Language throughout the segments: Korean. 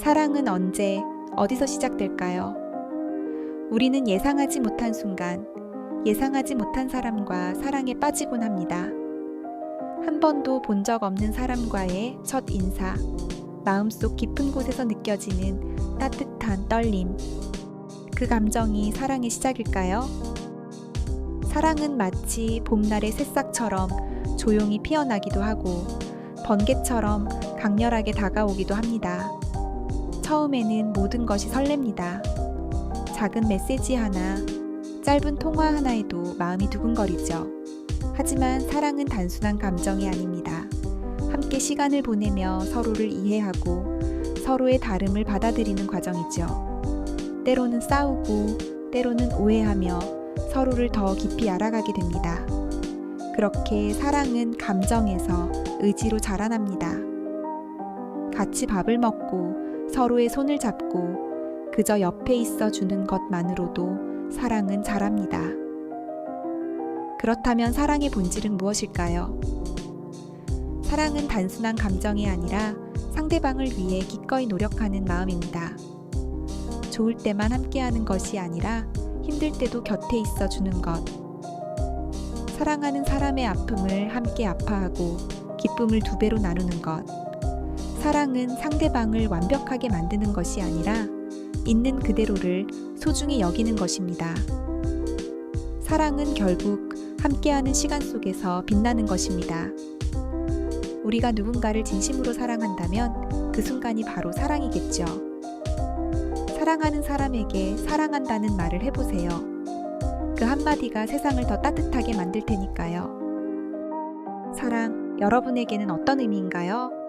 사랑은 언제, 어디서 시작될까요? 우리는 예상하지 못한 순간, 예상하지 못한 사람과 사랑에 빠지곤 합니다. 한 번도 본 적 없는 사람과의 첫 인사, 마음속 깊은 곳에서 느껴지는 따뜻한 떨림. 그 감정이 사랑의 시작일까요? 사랑은 마치 봄날의 새싹처럼 조용히 피어나기도 하고 번개처럼 강렬하게 다가오기도 합니다. 처음에는 모든 것이 설렙니다. 작은 메시지 하나, 짧은 통화 하나에도 마음이 두근거리죠. 하지만 사랑은 단순한 감정이 아닙니다. 함께 시간을 보내며 서로를 이해하고 서로의 다름을 받아들이는 과정이죠. 때로는 싸우고, 때로는 오해하며 서로를 더 깊이 알아가게 됩니다. 그렇게 사랑은 감정에서 의지로 자라납니다. 같이 밥을 먹고 서로의 손을 잡고 그저 옆에 있어 주는 것만으로도 사랑은 자랍니다. 그렇다면 사랑의 본질은 무엇일까요? 사랑은 단순한 감정이 아니라 상대방을 위해 기꺼이 노력하는 마음입니다. 좋을 때만 함께하는 것이 아니라 힘들 때도 곁에 있어 주는 것. 사랑하는 사람의 아픔을 함께 아파하고 기쁨을 두 배로 나누는 것. 사랑은 상대방을 완벽하게 만드는 것이 아니라 있는 그대로를 소중히 여기는 것입니다. 사랑은 결국 함께하는 시간 속에서 빛나는 것입니다. 우리가 누군가를 진심으로 사랑한다면 그 순간이 바로 사랑이겠죠. 사랑하는 사람에게 사랑한다는 말을 해보세요. 그 한마디가 세상을 더 따뜻하게 만들 테니까요. 사랑, 여러분에게는 어떤 의미인가요?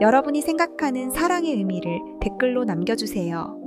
여러분이 생각하는 사랑의 의미를 댓글로 남겨주세요.